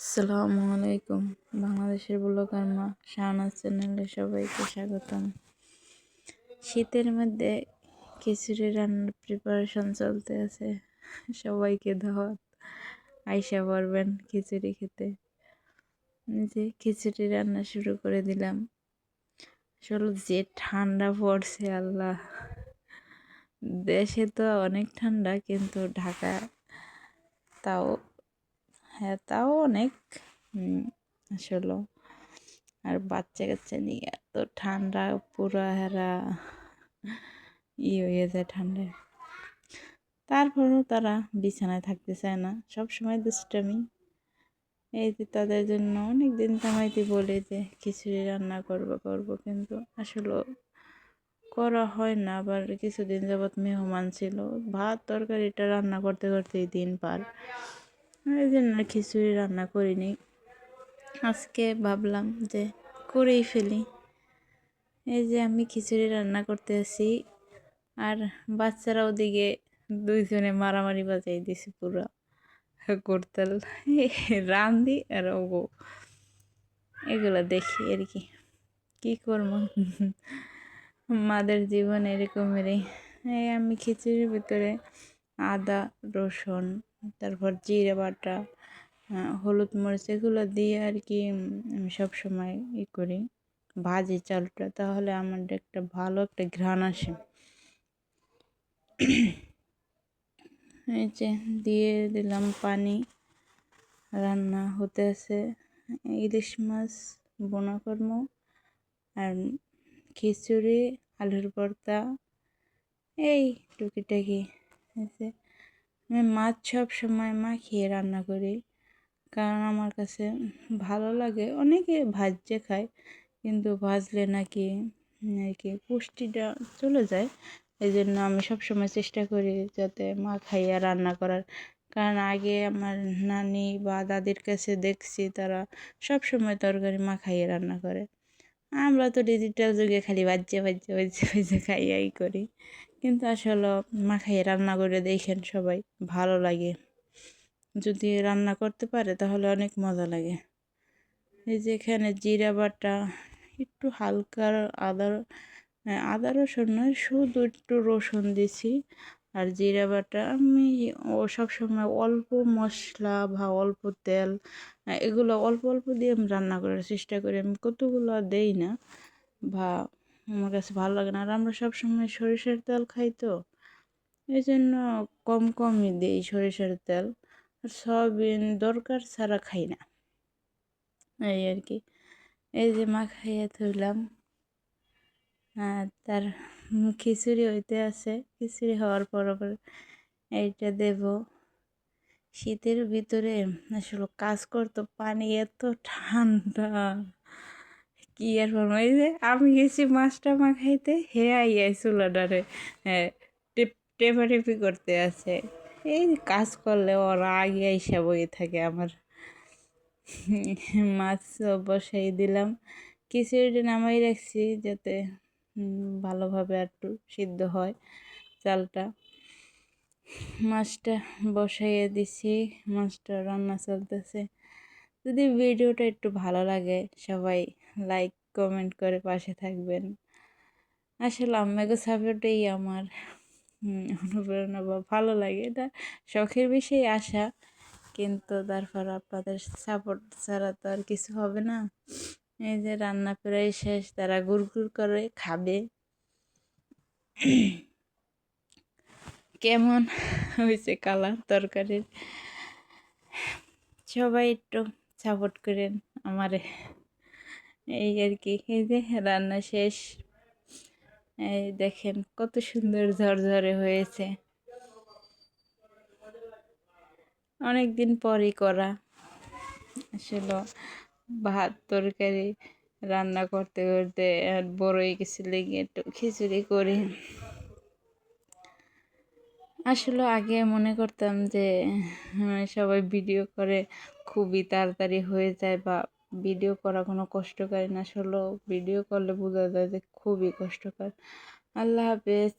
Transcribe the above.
আসসালামু আলাইকুম। বাংলাদেশের ব্লগার মা শাহনাজ চ্যানেলে সবাইকে স্বাগতম। শীতের মধ্যে খিচুড়ি রান্নার প্রিপারেশন চলতে আছে। সবাইকে দাওয়াত আইসা পারবেন খিচুড়ি খেতে। যে খিচুড়ি রান্না শুরু করে দিলাম। আসলে যে ঠান্ডা পড়ছে আল্লাহ। দেশে তো অনেক ঠান্ডা, কিন্তু ঢাকা তাও হ্যাঁ তাও অনেক। আসলে। আর বাচ্চা কাচ্চা নিয়ে এত ঠান্ডা, পুরো হেরা, ই হয়ে যায় ঠান্ডায় তারপরেও তারা বিছানায় থাকতে চায় না। সব সময় দুষ্টামি। এই যে তাদের জন্য অনেক দিন তামাইতে বলে যে, খিচুড়ি রান্না করব করব, কিন্তু আসলে করা হয় না। আবার কিছুদিন যাবৎ মেহমান ছিল। ভাত, তরকারিটা রান্না করতে, করতেই দিন পার। এই জন্য খিচুড়ি রান্না করিনি। আজকে ভাবলাম যে করেই ফেলি। এই যে আমি খিচুড়ি রান্না করতে আসি, আর বাচ্চারা ওদিকে দুইজনে মারামারি বাজাই দিছে পুরো। করতাল রান্ধি আর ও এগুলো দেখি আর কি, কী করব? মাদের জীবন এরকমেরই। এই আমি খিচুড়ির ভিতরে আদা, রসুন তারপর জিরে বাটা হলুদ মরিচ এগুলো দিয়ে আর কি আমি সবসময় ই করি। ভাজি চালটা, তাহলে আমার একটা ভালো একটা ঘ্রাণ আসে। এই যে দিয়ে দিলাম পানি, রান্না হতে আছে। ইলিশ মাছ বোনা কর্ম আর খিচুড়ি, আলুর ভর্তা, এই টুকিটাকি আছে আমি মাছ সব সময় মাখিয়ে রান্না করি। কারণ আমার কাছে ভালো লাগে। অনেকে ভাজছে খায়, কিন্তু ভাজলে নাকি আর কি পুষ্টিটা চলে যায়। এই জন্য আমি সবসময় চেষ্টা করি যাতে মা খাইয়া রান্না করার। কারণ আগে আমার নানি বা দাদির কাছে দেখছি, তারা সব সময় তরকারি মা খাইয়ে রান্না করে। আমরা তো ডিজিটাল যুগে খালি বাজ্যে বাজ্যে বাজ্যে বাজ্যে খাইয়াই করি। কিন্তু আসলে মাখাইয়ে রান্না করে দেখেন সবাই, ভালো লাগে। যদি রান্না করতে পারে তাহলে অনেক মজা লাগে। এই যে এখানে জিরা বাটা, একটু হালকা আদা আদা রসুন নয়, শুধু একটু রসুন দিছি। আর জিরা বাটা, আমি ও সবসময় অল্প মশলা বা অল্প তেল এগুলো অল্প অল্প দিয়ে আমি রান্না করার চেষ্টা করি। আমি কতগুলো দেই না বা আমার কাছে ভালো লাগে না। আর আমরা সবসময় সরিষার তেল খাই তো এই জন্য কম কমই দিই সরিষার তেল। আর সয়াবিন দরকার ছাড়া খাই না, এই আর কি। এই যে মা খাইয়ে থইলাম। আর তার খিচুড়ি হইতে আছে। খিচুড়ি হওয়ার পর আবার এইটা দেব। শীতের ভিতরে আসলে কাজ করতো, পানি এত ঠান্ডা। কি আর বলব, এই যে আমি গেছি মাছটা মাখাইতে হে আইয়াই চুলাডারে টেপা, টেপি করতে আছে। এই কাজ করলে ওরা আগে আইসা বই থাকে আমার। মাছ বসাই দিলাম। খিচুড়িটা নামাই রাখছি যাতে ভালোভাবে একটু সিদ্ধ হয় চালটা। মাছটা বসাইয়ে দিছি, মাছটা রান্না চলতেছে। যদি ভিডিওটা একটু ভালো লাগে, সবাই লাইক, কমেন্ট করে পাশে থাকবেন। আসলে আম্মাকে সাপোর্টেই আমার অনুপ্রেরণা বা ভালো লাগে। এটা শখের বিষয়ে আসা কিন্তু তারপর আপনাদের সাপোর্ট ছাড়া তো আর কিছু হবে না। এই যে রান্না প্রায় শেষ, তারা গুড় গুড় করে খাবে। কেমন হয়েছে কালার তরকারির? সবাই একটু সাপোর্ট করেন আমারে। এই আর কি, এই যে রান্না শেষ। এই দেখেন কত সুন্দর ঝরঝরে হয়েছে। অনেক দিন পরই করা। আসলে ভাত তরকারি রান্না করতে করতে বড়ই গেছে লেগে একটু খিচুড়ি করি। আসলে আগে মনে করতাম যে সবাই ভিডিও করে, খুবই তাড়াতাড়ি হয়ে যায় বা ভিডিও করা কোনো কষ্টকর না। আসলে ভিডিও করলে বোঝা যায় যে খুবই কষ্টকর। আল্লাহ হাফেজ।